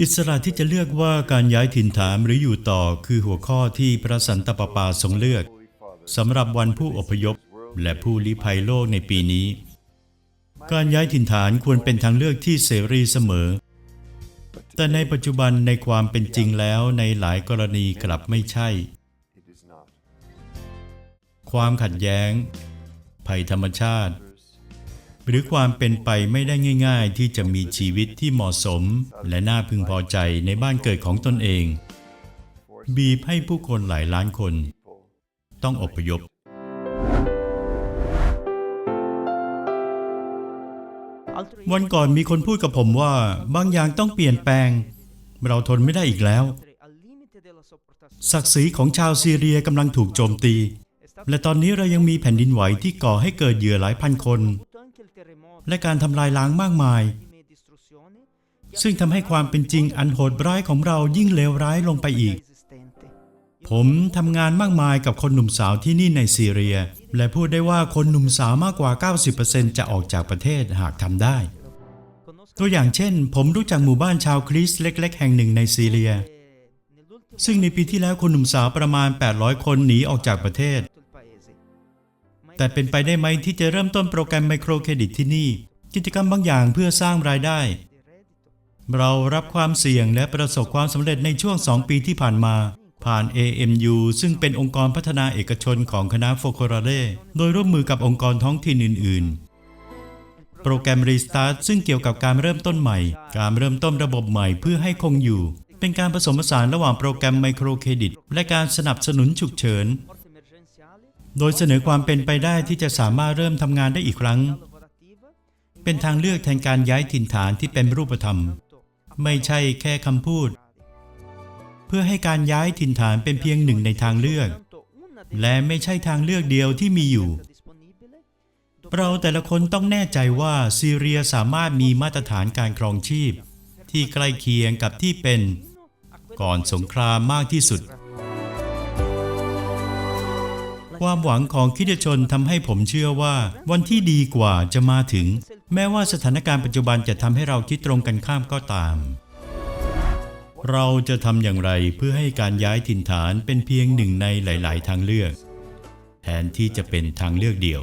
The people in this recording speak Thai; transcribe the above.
อิสระที่จะเลือกว่าการย้ายถิ่นฐานหรืออยู่ต่อคือหัวข้อที่พระสันตะปาปาทรงเลือกสำหรับวันผู้อพยพ และผู้ลี้ภัยโลกในปีนี้ การย้ายถิ่นฐานควรเป็นทางเลือกที่เสรีเสมอ แต่ในปัจจุบันในความเป็นจริงแล้วในหลายกรณีกลับไม่ใช่ ความขัดแย้ง ภัยธรรมชาติ หรือความเป็นไปไม่ได้ง่าย ๆ ที่จะมีชีวิตที่เหมาะสม และน่าพึงพอใจในบ้านเกิดของตนเอง บีบให้ผู้คนหลายล้านคน ต้องอพยพ วันก่อนมีคนพูดกับผมว่าบางอย่างต้องเปลี่ยนแปลง เราทนไม่ได้อีกแล้ว ศักดิ์ศรีของชาวซีเรียกำลังถูกโจมตี และตอนนี้เรายังมีแผ่นดินไหวที่ก่อให้เกิดเหยื่อหลายพันคน และการทำลายล้างมากมาย ซึ่งทำให้ความเป็นจริงอันโหดร้ายของเรายิ่งเลวร้ายลงไปอีก ผมทำงานมากมายกับคนหนุ่มสาวที่นี่ในซีเรีย และพูดได้ว่าคนหนุ่มสาวมากกว่า 90%จะออกจากประเทศหากทำได้ ตัวอย่างเช่น ผมรู้จักหมู่บ้านชาวคริสเล็ก ๆ แห่งหนึ่งในซีเรียซึ่งในปีที่แล้วคนหนุ่มสาวประมาณ 800 คนหนีออกจากประเทศ แต่เป็นไปได้ไหมที่จะเริ่มต้นโปรแกรมไมโครเครดิตที่นี่ กิจกรรมบางอย่างเพื่อสร้างรายได้ เรารับความเสี่ยงและประสบความสำเร็จในช่วง 2 ปีที่ผ่านมา ผ่าน AMU ซึ่งเป็นองค์กรพัฒนาเอกชนของคณะโฟโคราเดโดยร่วมมือกับองค์กรท้องถิ่นอื่น ๆ โปรแกรม Restart ซึ่งเกี่ยวกับการเริ่มต้นใหม่ การเริ่มต้นระบบใหม่เพื่อให้คงอยู่เป็นการผสมผสานระหว่างโปรแกรมไมโครเครดิต และการสนับสนุนฉุกเฉิน โดยเสนอความเป็นไปได้ที่จะสามารถเริ่มทำงานได้อีกครั้ง เป็นทางเลือกแทนการย้ายถิ่นฐานที่เป็นรูปธรรม ไม่ใช่แค่คำพูด เพื่อให้การย้ายถิ่นฐานเป็นเพียงหนึ่งในทางเลือก และไม่ใช่ทางเลือกเดียวที่มีอยู่ เราแต่ละคนต้องแน่ใจว่าซีเรียสามารถมีมาตรฐานการครองชีพ ที่ใกล้เคียงกับที่เป็น ก่อนสงครามมากที่สุด ความหวังของคิดชนทำให้ผมเชื่อว่า วันที่ดีกว่าจะมาถึง แม้ว่าสถานการณ์ปัจจุบันจะทำให้เราคิดตรงกันข้ามก็ตาม เราจะทำอย่างไรเพื่อให้การย้ายถิ่นฐานเป็นเพียงหนึ่งในหลาย ๆ ทางเลือก แทนที่จะเป็นทางเลือกเดียว